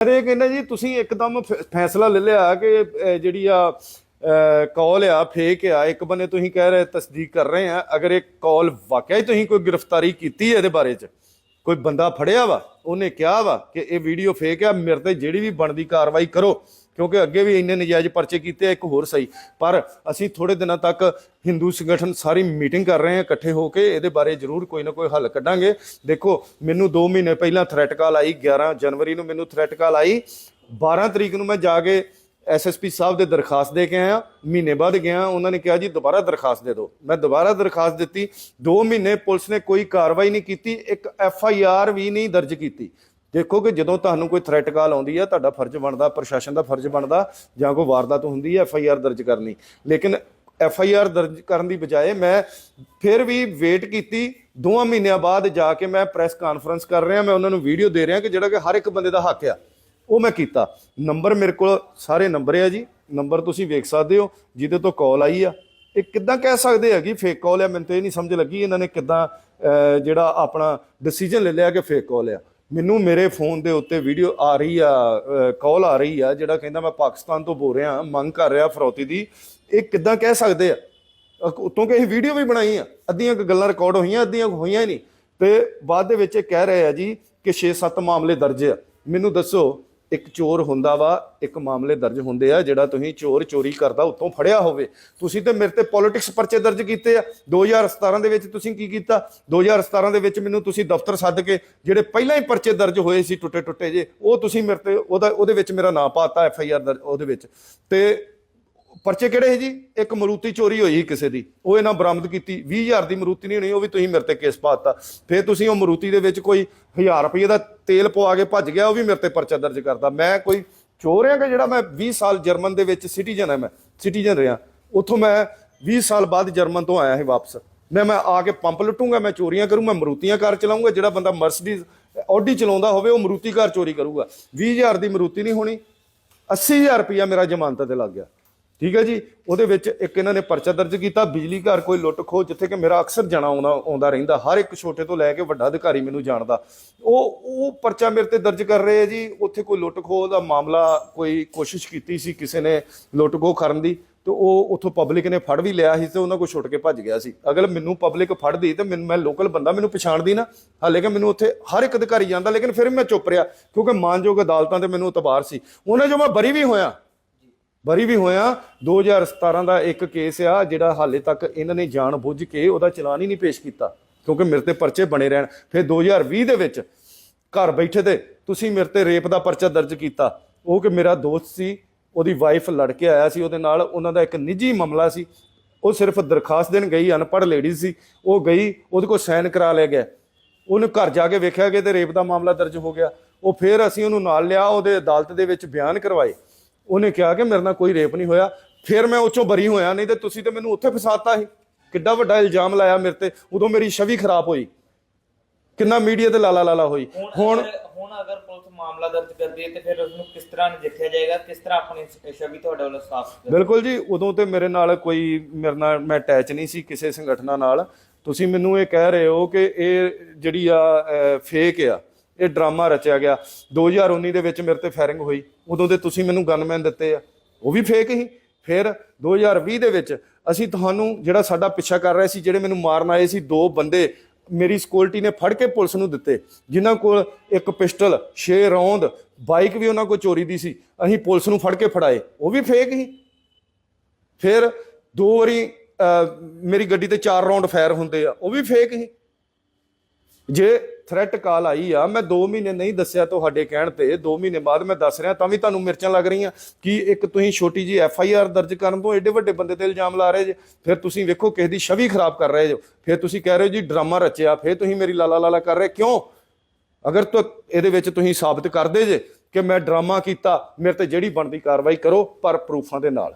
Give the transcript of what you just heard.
ਅਰੇ ਕਹਿੰਦਾ ਜੀ, ਤੁਸੀਂ ਇੱਕਦਮ ਫੈਸਲਾ ਲੈ ਲਿਆ ਕਿ ਜਿਹੜੀ ਆ ਕਾਲ ਆ, ਫੇਕ ਆ, ਇੱਕ ਬੰਨੇ ਤੁਸੀਂ ਕਹਿ ਰਹੇ ਤਸਦੀਕ ਕਰ ਰਹੇ ਆ, ਅਗਰ ਇਹ ਕਾਲ ਵਾਕਿਆ ਹੀ ਤੁਸੀਂ ਕੋਈ ਗ੍ਰਿਫਤਾਰੀ ਕੀਤੀ ਹੈ ਇਹਦੇ ਬਾਰੇ ਚ? ਕੋਈ ਬੰਦਾ ਫੜਿਆ ਵਾ? ਉਹਨੇ ਕਿਹਾ ਵਾ ਕਿ ਇਹ ਵੀਡੀਓ ਫੇਕ ਆ, ਮੇਰੇ ਤੇ ਜਿਹੜੀ ਵੀ ਬਣਦੀ ਕਾਰਵਾਈ ਕਰੋ। ਕਿਉਂਕਿ ਅੱਗੇ ਵੀ ਇੰਨੇ ਨਜਾਇਜ਼ ਪਰਚੇ ਕੀਤੇ ਆ, ਇੱਕ ਹੋਰ ਸਹੀ। ਪਰ ਅਸੀਂ ਥੋੜੇ ਦਿਨਾਂ ਤੱਕ ਹਿੰਦੂ ਸੰਗਠਨ ਸਾਰੀ ਮੀਟਿੰਗ ਕਰ ਰਹੇ ਹਾਂ ਇਕੱਠੇ ਹੋ ਕੇ, ਇਹਦੇ ਬਾਰੇ ਜ਼ਰੂਰ ਕੋਈ ਨਾ ਕੋਈ ਹੱਲ ਕੱਢਾਂਗੇ। ਦੇਖੋ, ਮੈਨੂੰ 2 ਮਹੀਨੇ ਪਹਿਲਾਂ ਥ੍ਰੈਟ ਕਾਲ ਆਈ 11 ਜਨਵਰੀ ਨੂੰ ਮੈਨੂੰ ਥ੍ਰੈਟ ਕਾਲ ਆਈ। 12 ਤਰੀਕ ਨੂੰ ਮੈਂ ਜਾ ਕੇ ਐਸਐਸਪੀ ਸਾਹਿਬ ਦੇ ਦਰਖਾਸਤ ਦੇ ਕੇ ਆਇਆ। ਮਹੀਨੇ ਬਾਅਦ ਗਿਆ, ਉਹਨਾਂ ਨੇ ਕਿਹਾ ਜੀ, ਦੁਬਾਰਾ ਦਰਖਾਸਤ ਦੇ ਦਿਓ। ਮੈਂ ਦੁਬਾਰਾ ਦਰਖਾਸਤ ਦਿੱਤੀ। 2 ਮਹੀਨੇ ਪੁਲਿਸ ਨੇ ਕੋਈ ਕਾਰਵਾਈ ਨਹੀਂ ਕੀਤੀ, ਇੱਕ ਐਫ ਆਈ ਆਰ ਵੀ ਨਹੀਂ ਦਰਜ ਕੀਤੀ। ਦੇਖੋ ਕਿ ਜਦੋਂ ਤੁਹਾਨੂੰ ਕੋਈ ਥ੍ਰੈਟ ਕਾਲ ਆਉਂਦੀ ਹੈ ਤੁਹਾਡਾ ਫਰਜ਼ ਬਣਦਾ, ਪ੍ਰਸ਼ਾਸਨ ਦਾ ਫਰਜ਼ ਬਣਦਾ, ਜਾਂ ਕੋਈ ਵਾਰਦਾਤ ਹੁੰਦੀ ਹੈ ਐਫ ਆਈ ਆਰ ਦਰਜ ਕਰਨੀ। ਲੇਕਿਨ ਐਫ ਆਈ ਆਰ ਦਰਜ ਕਰਨ ਦੀ ਬਜਾਏ ਮੈਂ ਫਿਰ ਵੀ ਵੇਟ ਕੀਤੀ ਦੋਵਾਂ ਮਹੀਨਿਆਂ ਬਾਅਦ ਜਾ ਕੇ ਮੈਂ ਪ੍ਰੈਸ ਕਾਨਫਰੰਸ ਕਰ ਰਿਹਾ, ਮੈਂ ਉਹਨਾਂ ਨੂੰ ਵੀਡੀਓ ਦੇ ਰਿਹਾ ਕਿ ਜਿਹੜਾ ਕਿ ਹਰ ਇੱਕ ਬੰਦੇ ਦਾ ਹੱਕ ਆ, ਉਹ ਮੈਂ ਕੀਤਾ। ਨੰਬਰ ਮੇਰੇ ਕੋਲ ਸਾਰੇ ਨੰਬਰ ਆ ਜੀ। ਨੰਬਰ ਤੁਸੀਂ ਵੇਖ ਸਕਦੇ ਹੋ, ਜਿਹਦੇ ਤੋਂ ਕਾਲ ਆਈ ਆ। ਇਹ ਕਿੱਦਾਂ ਕਹਿ ਸਕਦੇ ਆ ਕਿ ਫੇਕ ਕਾਲ ਆ? ਮੈਨੂੰ ਤਾਂ ਇਹ ਨਹੀਂ ਸਮਝ ਲੱਗੀ ਇਹਨਾਂ ਨੇ ਕਿੱਦਾਂ ਜਿਹੜਾ ਆਪਣਾ ਡਿਸੀਜਨ ਲੈ ਲਿਆ ਕਿ ਫੇਕ ਕਾਲ ਆ। ਮੈਨੂੰ ਮੇਰੇ ਫੋਨ ਦੇ ਉੱਤੇ ਵੀਡੀਓ ਆ ਰਹੀ ਆ ਕਾਲ ਆ ਰਹੀ ਆ, ਜਿਹੜਾ ਕਹਿੰਦਾ ਮੈਂ ਪਾਕਿਸਤਾਨ ਤੋਂ ਬੋਲ ਰਿਹਾ, ਮੰਗ ਕਰ ਰਿਹਾ ਫਰੌਤੀ ਦੀ। ਇਹ ਕਿੱਦਾਂ ਕਹਿ ਸਕਦੇ ਆ? ਅਕ- ਉੱਤੋਂ ਕਿ ਇਹ ਵੀਡੀਓ ਵੀ ਬਣਾਈ ਆ, ਅੱਧੀਆਂ ਕੁ ਗੱਲਾਂ ਰਿਕਾਰਡ ਹੋਈਆਂ, ਅੱਧੀਆਂ ਕੁ ਹੋਈਆਂ ਹੀ ਨਹੀਂ। ਤੇ ਬਾਅਦ ਦੇ ਵਿੱਚ ਇਹ ਕਹਿ ਰਹੇ ਆ ਜੀ ਕਿ 6-7 ਮਾਮਲੇ ਦਰਜ ਆ। ਮੈਨੂੰ ਦੱਸੋ ਇੱਕ ਚੋਰ ਹੁੰਦਾ ਵਾ, ਇੱਕ ਮਾਮਲੇ ਦਰਜ ਹੁੰਦੇ ਆ, ਜਿਹੜਾ ਤੁਸੀਂ ਚੋਰ ਚੋਰੀ ਕਰਦਾ ਉੱਤੋਂ ਫੜਿਆ ਹੋਵੇ। ਤੁਸੀਂ ਤੇ ਮੇਰੇ ਤੇ ਪੋਲਿਟਿਕਸ ਪਰਚੇ ਦਰਜ ਕੀਤੇ ਆ। 2017 ਦੇ ਵਿੱਚ ਤੁਸੀਂ ਕੀ ਕੀਤਾ? 2017 ਦੇ ਵਿੱਚ ਮੈਨੂੰ ਤੁਸੀਂ ਦਫ਼ਤਰ ਸੱਦ ਕੇ, ਜਿਹੜੇ ਪਹਿਲਾਂ ਹੀ ਪਰਚੇ ਦਰਜ ਹੋਏ ਸੀ ਟੁੱਟੇ ਟੁੱਟੇ ਜੇ ਉਹ ਤੁਸੀਂ ਮੇਰੇ ਤੇ ਉਹਦਾ ਉਹਦੇ ਵਿੱਚ ਮੇਰਾ ਨਾਂ ਪਾਤਾ ਐਫ ਆਈ ਆਰ ਉਹਦੇ ਵਿੱਚ। ਤੇ ਪਰਚੇ ਕਿਹੜੇ ਹੈ ਜੀ? ਇੱਕ ਮਰੂਤੀ ਚੋਰੀ ਹੋਈ ਸੀ ਕਿਸੇ ਦੀ। ਉਹ ਇਹਨਾਂ ਬਰਾਮਦ ਕੀਤੀ। 20000 ਦੀ ਮਰੂਤੀ ਨਹੀਂ ਹੋਣੀ, ਉਹ ਵੀ ਤੁਸੀਂ ਮੇਰੇ ਤੇ ਕੇਸ ਪਾਤਾ ਫਿਰ ਤੁਸੀਂ ਉਹ ਮਰੂਤੀ ਦੇ ਵਿੱਚ ਕੋਈ 1000 ਰੁਪਏ ਦਾ ਤੇਲ ਪਵਾ ਕੇ ਭੱਜ ਗਿਆ, ਉਹ ਵੀ ਮੇਰੇ ਤੇ ਪਰਚਾ ਦਰਜ ਕਰਦਾ ਮੈਂ ਕੋਈ ਚੋਰ ਹਾਂ ਕਿ ਜਿਹੜਾ ਮੈਂ 20 ਸਾਲ ਜਰਮਨ ਦੇ ਵਿੱਚ ਸਿਟੀਜ਼ਨ ਹਾਂ ਮੈਂ? ਸਿਟੀਜ਼ਨ ਰਿਹਾ। ਉੱਥੋਂ ਮੈਂ 20 ਸਾਲ ਬਾਅਦ ਜਰਮਨ ਤੋਂ ਆਇਆ ਸੀ ਵਾਪਸ। ਮੈਂ ਮੈਂ ਆ ਕੇ ਪੰਪ ਲੁੱਟੂਗਾ, ਮੈਂ ਚੋਰੀਆਂ ਕਰੂੰ ਮੈਂ ਮਰੂਤੀਆਂ ਕਾਰ ਚਲਾਉਂਗਾ, ਜਿਹੜਾ ਬੰਦਾ ਮਰਸੀਡੀਜ਼, ਆਡੀ ਚਲਾਉਂਦਾ ਹੋਵੇ, ਉਹ ਮਰੂਤੀ ਕਾਰ ਚੋਰੀ ਕਰੂਗਾ। 20000 ਦੀ ਮਰੂਤੀ ਨਹੀਂ ਹੋਣੀ। 80000 ਰੁਪਇਆ ਮੇਰਾ ਜ਼ਮਾਨਤ ਤੇ ਲੱਗ ਗਿਆ। ਠੀਕ ਹੈ ਜੀ? ਉਹਦੇ ਵਿੱਚ ਇੱਕ ਇਹਨਾਂ ਨੇ ਪਰਚਾ ਦਰਜ ਕੀਤਾ, ਬਿਜਲੀ ਘਰ ਕੋਈ ਲੁੱਟ ਖੋ ਜਿੱਥੇ ਕਿ ਮੇਰਾ ਅਕਸਰ ਜਾਣਾ ਆਉਂਦਾ ਆਉਂਦਾ ਰਹਿੰਦਾ, ਹਰ ਇੱਕ ਛੋਟੇ ਤੋਂ ਲੈ ਕੇ ਵੱਡਾ ਅਧਿਕਾਰੀ ਮੈਨੂੰ ਜਾਣਦਾ। ਉਹ ਉਹ ਪਰਚਾ ਮੇਰੇ ਤੇ ਦਰਜ ਕਰ ਰਹੇ ਆ ਜੀ, ਉੱਥੇ ਕੋਈ ਲੁੱਟ ਖੋ ਦਾ ਮਾਮਲਾ ਕੋਈ ਕੋਸ਼ਿਸ਼ ਕੀਤੀ ਸੀ ਕਿਸੇ ਨੇ ਲੁੱਟ ਖੋ ਕਰਨ ਦੀ, ਤੇ ਉਹ ਉੱਥੋਂ ਪਬਲਿਕ ਨੇ ਫੜ ਵੀ ਲਿਆ ਸੀ ਤੇ ਉਹਨਾਂ ਕੋਲ ਛੁੱਟ ਕੇ ਭੱਜ ਗਿਆ ਸੀ। ਅਗਰ ਮੈਨੂੰ ਪਬਲਿਕ ਫੜਦੀ ਤੇ ਮੈਨੂੰ, ਮੈਂ ਲੋਕਲ ਬੰਦਾ ਮੈਨੂੰ ਪਛਾਣਦੀ ਨਾ, ਹਾਲੇ ਕਿ ਮੈਨੂੰ ਉੱਥੇ ਹਰ ਇੱਕ ਅਧਿਕਾਰੀ ਜਾਂਦਾ, ਲੇਕਿਨ ਫਿਰ ਮੈਂ ਚੁੱਪ ਰਿਹਾ, ਕਿਉਂਕਿ ਮਾਨਯੋਗ ਅਦਾਲਤਾਂ ਤੇ ਮੈਨੂੰ ਇਤਬਾਰ ਸੀ। ਉਹਨਾਂ ਜੋ ਮੈਂ ਬਰੀ ਵੀ ਹੋਇਆ ਬਰੀ ਵੀ ਹੋਇਆ। 2017 ਦਾ ਇੱਕ ਕੇਸ ਆ ਜਿਹੜਾ ਹਾਲੇ ਤੱਕ ਇਹਨਾਂ ਨੇ ਜਾਣ ਬੁੱਝ ਕੇ ਉਹਦਾ ਚਲਾਨ ਹੀ ਨਹੀਂ ਪੇਸ਼ ਕੀਤਾ, ਕਿਉਂਕਿ ਮੇਰੇ ਤੇ ਪਰਚੇ ਬਣੇ ਰਹਿਣ। ਫਿਰ 2020 ਦੇ ਵਿੱਚ ਘਰ ਬੈਠੇ ਤੇ ਤੁਸੀਂ ਮੇਰੇ ਤੇ ਰੇਪ ਦਾ ਪਰਚਾ ਦਰਜ ਕੀਤਾ। ਉਹ ਕਿ ਮੇਰਾ ਦੋਸਤ ਸੀ, ਉਹਦੀ ਵਾਈਫ ਲੜ ਕੇ ਆਇਆ ਸੀ, ਉਹਦੇ ਨਾਲ ਉਹਨਾਂ ਦਾ ਇੱਕ ਨਿੱਜੀ ਮਾਮਲਾ ਸੀ। ਉਹ ਸਿਰਫ ਦਰਖਾਸਤ ਦੇਣ ਗਈ, ਅਨਪੜ੍ਹ ਲੇਡੀ ਸੀ। ਉਹ ਗਈ, ਉਹਦੇ ਕੋਲ ਸਾਈਨ ਕਰਾ ਲਿਆ ਗਿਆ। ਉਹਨੇ ਘਰ ਜਾ ਕੇ ਵੇਖਿਆ ਕਿ ਤੇ ਰੇਪ ਦਾ ਮਾਮਲਾ ਦਰਜ ਹੋ ਗਿਆ। ਉਹ ਫਿਰ ਅਸੀਂ ਉਹਨੂੰ ਨਾਲ ਲਿਆ, ਉਹਦੇ ਅਦਾਲਤ ਦੇ ਵਿੱਚ ਬਿਆਨ ਕਰਵਾਏ। ਉਹਨੇ ਕਿਹਾ ਕਿ ਮੇਰੇ ਨਾਲ ਕੋਈ ਰੇਪ ਨਹੀਂ ਹੋਇਆ ਫਿਰ ਮੈਂ ਉੱਚੋਂ ਬਰੀ ਹੋਇਆ ਨਹੀਂ ਤੇ ਤੁਸੀਂ ਤੇ ਮੈਨੂੰ ਉੱਥੇ ਫਸਾਤਾ ਸੀ। ਕਿੱਡਾ ਵੱਡਾ ਇਲਜ਼ਾਮ ਲਾਇਆ ਮੇਰੇ ਤੇ ਉਦੋਂ ਮੇਰੀ ਛਵੀ ਖਰਾਬ ਹੋਈ। ਕਿੰਨਾ ਮੀਡੀਆ ਤੇ ਲਾਲਾ ਲਾਲਾ ਹੋਈ। ਹੁਣ ਹੁਣ ਅਗਰ ਪੁਲਿਸ ਮਾਮਲਾ ਦਰਜ ਕਰਦੀ ਹੈ ਤੇ ਫਿਰ ਉਸ ਨੂੰ ਕਿਸ ਤਰ੍ਹਾਂ ਨਜਿੱਠਿਆ ਜਾਏਗਾ ਕਿਸ ਤਰ੍ਹਾਂ ਆਪਣੀ ਛਵੀ ਤੁਹਾਡੇ ਵੱਲੋਂ ਸਾਫ਼ ਬਿਲਕੁਲ ਜੀ ਉਦੋਂ ਤੇ ਮੇਰੇ ਨਾਲ ਕੋਈ ਮੇਰੇ ਨਾਲ ਮੈਂ ਅਟੈਚ ਨਹੀਂ ਸੀ ਕਿਸੇ ਸੰਗਠਨਾਂ ਨਾਲ। ਤੁਸੀਂ ਮੈਨੂੰ ਇਹ ਕਹਿ ਰਹੇ ਹੋ ਕਿ ਇਹ ਜਿਹੜੀ ਆ ਫੇਕ ਆ। ਇਹ ਡਰਾਮਾ ਰਚਿਆ ਗਿਆ। 2019 ਦੇ ਵਿੱਚ ਮੇਰੇ ਤੇ ਫਾਇਰਿੰਗ ਹੋਈ। ਉਦੋਂ ਦੇ ਤੁਸੀਂ ਮੈਨੂੰ ਗਨਮੈਨ ਦਿੱਤੇ ਆ। ਉਹ ਵੀ ਫੇਕ ਹੀ ਫਿਰ 2020 ਦੇ ਵਿੱਚ ਅਸੀਂ ਤੁਹਾਨੂੰ ਜਿਹੜਾ ਸਾਡਾ ਪਿੱਛਾ ਕਰ ਰਿਹਾ ਸੀ, ਜਿਹੜੇ ਮੈਨੂੰ ਮਾਰਨ ਆਏ ਸੀ, ਦੋ ਬੰਦੇ ਮੇਰੀ ਸਿਕਿਉਰਿਟੀ ਨੇ ਫੜ ਕੇ ਪੁਲਿਸ ਨੂੰ ਦਿੱਤੇ। ਜਿਨ੍ਹਾਂ ਕੋਲ ਇੱਕ ਪਿਸਟਲ 6 ਰੌਂਦ, ਬਾਈਕ ਵੀ ਉਹਨਾਂ ਕੋਲ ਚੋਰੀ ਦੀ ਸੀ। ਅਸੀਂ ਪੁਲਿਸ ਨੂੰ ਫੜ ਕੇ ਫੜਾਏ। ਉਹ ਵੀ ਫੇਕ ਹੀ ਫਿਰ ਦੋ ਵਾਰੀ ਮੇਰੀ ਗੱਡੀ ਤੇ ਚਾਰ ਰਾਉਂਡ ਫਾਇਰ ਹੁੰਦੇ ਆ। ਉਹ ਵੀ ਫੇਕ ਹੀ ਜੇ ਥ੍ਰੈਟ ਕਾਲ ਆਈ ਆ, ਮੈਂ 2 ਮਹੀਨੇ ਨਹੀਂ ਦੱਸਿਆ ਤੁਹਾਡੇ ਕਹਿਣ ਤੇ 2 ਮਹੀਨੇ ਬਾਅਦ ਮੈਂ ਦੱਸ ਰਿਹਾ, ਤਾਂ ਵੀ ਤੁਹਾਨੂੰ ਮਿਰਚਾਂ ਲੱਗ ਰਹੀਆਂ। ਕਿ ਇੱਕ ਤੁਸੀਂ ਛੋਟੀ ਜੀ ਐਫ ਆਈ ਆਰ ਦਰਜ ਕਰਨ ਤੋਂ ਐਡੇ ਵੱਡੇ ਬੰਦੇ ਤੇ ਇਲਜ਼ਾਮ ਲਾ ਰਹੇ ਜੇ? ਫਿਰ ਤੁਸੀਂ ਵੇਖੋ ਕਿਸੇ ਦੀ ਛਵੀ ਖਰਾਬ ਕਰ ਰਹੇ ਜੋ। ਫਿਰ ਤੁਸੀਂ ਕਹਿ ਰਹੇ ਹੋ ਜੀ, ਡਰਾਮਾ ਰਚਿਆ, ਫਿਰ ਤੁਸੀਂ ਮੇਰੀ ਲਾਲਾ ਲਾਲਾ ਕਰ ਰਹੇ। ਕਿਉਂ? ਅਗਰ ਤੋ ਇਹਦੇ ਵਿੱਚ ਤੁਸੀਂ ਸਾਬਤ ਕਰਦੇ ਜੇ ਕਿ ਮੈਂ ਡਰਾਮਾ ਕੀਤਾ, ਮੇਰੇ ਤੇ ਜਿਹੜੀ ਬਣਦੀ ਕਾਰਵਾਈ ਕਰੋ, ਪਰ ਪ੍ਰੂਫਾਂ ਦੇ ਨਾਲ।